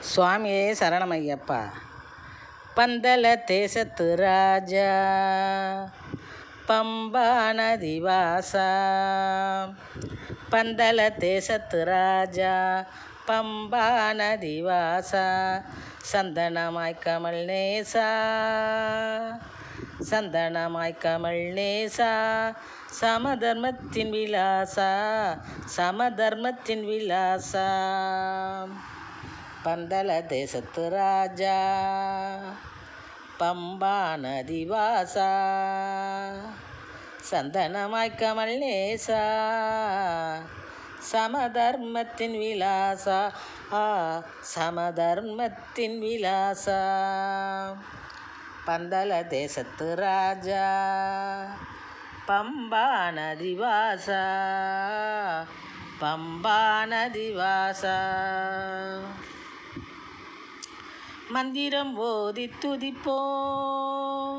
சுவாமியே சரணமையப்பா. பந்தல தேசத்து ராஜா. பம்பா நதி வாசா. பந்தல தேசத்து ராஜா. பம்பா நதி வாசா. சந்தனமாய் கமல் நேசா. சந்தனமாய் கமல் நேசா. சமதர்மத்தின் விலாசா. சமதர்மத்தின் விலாசா. பந்தல தேசத்து ராஜா. பம்பா நதிவாசா சந்தனமாய் கமல் நேசா. சமதர்மத்தின் விலாசா. ஆ சமதர்மத்தின் விலாசா. பந்தல தேசத்து ராஜா. பம்பா நதிவாசா பம்பா நதிவாசா மந்திரம் ஓதி துதிப்போம்.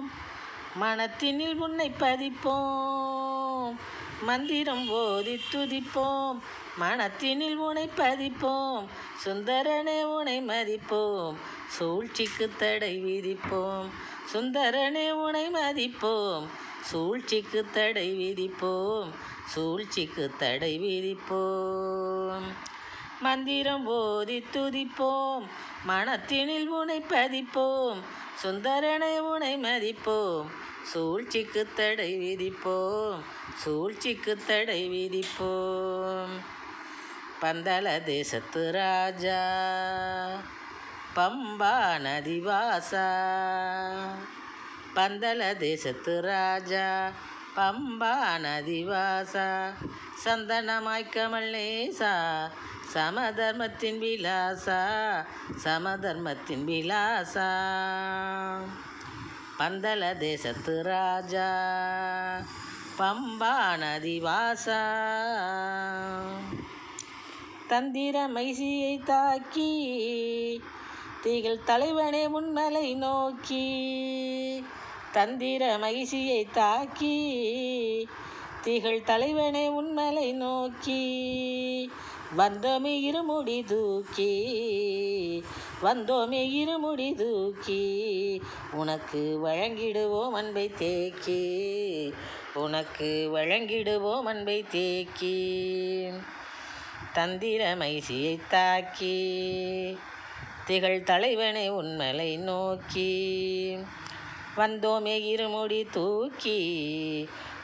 மனத்தினில் உன்னை பதிப்போம். மந்திரம் ஓதி துதிப்போம். மனத்தினில் உனை பதிப்போம். சுந்தரனே உனை மதிப்போம். சூழ்ச்சிக்கு தடை விதிப்போம். சுந்தரனே உனை மதிப்போம். சூழ்ச்சிக்கு தடை விதிப்போம். சூழ்ச்சிக்கு தடை விதிப்போம். மந்திரம் ஓதி துதிப்போம். மனத்தினில் உனை பதிப்போம். சுந்தரனை உனை மதிப்போம். சூழ்ச்சிக்கு தடை விதிப்போம். சூழ்ச்சிக்கு தடை விதிப்போம். பந்தள தேசத்து ராஜா. பம்பா நதிவாசா பந்தள தேசத்து ராஜா. பம்பா நதிவாசா சந்தனமாய் கமல் நேசா. சமதர்மத்தின் விலாசா சமதர்மத்தின் விலாசா. பந்தல தேசத்து ராஜா பம்பா நதி வாசா. தந்திர மைசியை தாக்கி திகழ் தலைவனே உன்மலை நோக்கி தந்திர மைசியை தாக்கி திகழ் தலைவனே உன்மலை நோக்கி வந்தோமே இருமுடி தூக்கி வந்தோமே இருமுடி தூக்கி உனக்கு வழங்கிடுவோம் அன்பை தேக்கி உனக்கு வழங்கிடுவோம் அன்பை தேக்கி. தந்திர மைசியை தாக்கி திகழ் தலைவனை உன்மலை நோக்கி வந்தோமே இருமுடி தூக்கி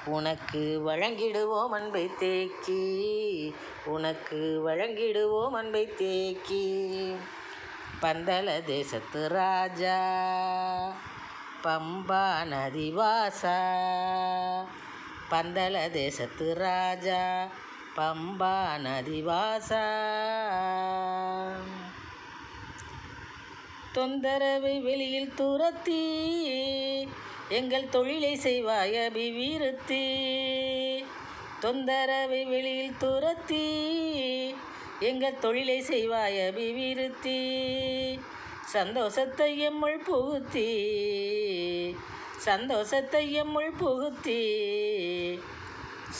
உனக்கு வழங்கிடுவோம் அன்பை தேக்கி. உனக்கு வழங்கிடுவோம் அன்பை தேக்கி. பந்தள தேசத்து ராஜா பம்பா நதி வாசா தேசத்து ராஜா பம்பா நதி வாசா தொந்தரவை வெளியில் துரத்தி எங்கள் தொழிலை செய்வாய் அபிவிருத்தி தொந்தரவை வெளியில் துரத்தி எங்கள் தொழிலை செய்வாய் அபிவிருத்தி சந்தோஷத்தை எம்முள் புகுத்தி சந்தோஷத்தை எம்முள் புகுத்தி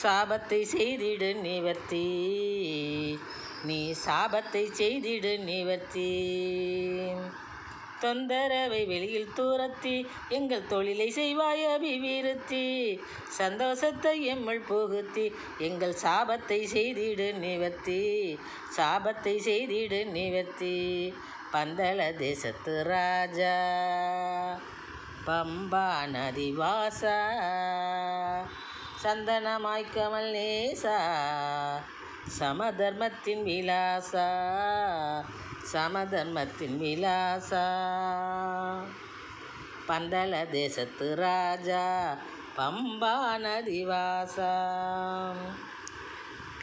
சாபத்தை செய்திடு நிவர்த்தி. நீ சாபத்தை செய்திடு நிவர்த்தி. தொந்தரவை வெளியில் தூரத்தி எங்கள் தொழிலை செய்வாய் அபிவிருத்தி. சந்தோஷத்தை எம்முள் புகுத்தி எங்கள் சாபத்தை செய்திடு நிவர்த்தி. சாபத்தை செய்திடு நிவர்த்தி. பந்தல தேசத்து ராஜா பம்பா நதி வாசா. சந்தனமாய்க்கமல் நேசா சமதர்மத்தின் விலாசா சமதர்மத்தின் விலாசா. பந்தல தேசத்து ராஜா பம்பா நதிவாசா.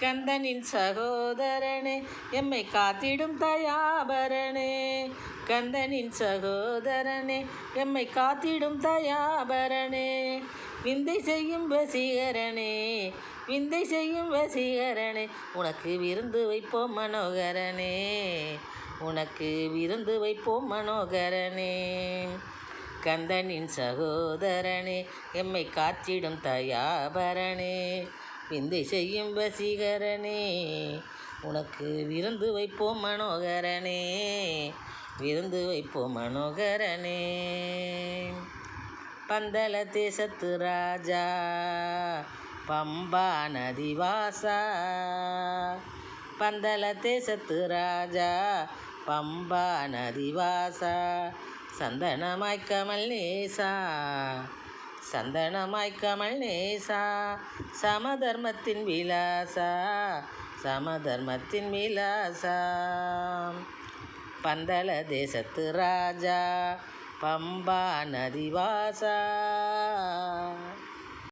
கந்தனின் சகோதரனே எம்மை காத்திடும் தயாபரணே கந்தனின் சகோதரனே எம்மை காத்திடும் தயாபரணே விந்தை செய்யும் வசீகரனே விந்தை செய்யும் வசீகரனே உனக்கு விருந்து வைப்போம் மனோகரனே. உனக்கு விருந்து வைப்போம் மனோகரனே. கந்தனின் சகோதரனே எம்மை காத்திடும் தயாபரணே விந்தை செய்யும் வசீகரனே உனக்கு விருந்து வைப்போம் மனோகரனே விருந்து வைப்போம் மனோகரனே. பந்தல தேசத்து ராஜா பம்பா நதிவாசா பந்தல தேசத்து ராஜா பம்பா நதிவாசா சந்தனமாய் கமல் நேசா சந்தனமாய் கமல் நேசா சமதர்மத்தின் விலாசா சமதர்மத்தின் விலாசா. பந்தள தேசத்து ராஜா பம்பா நதிவாசா.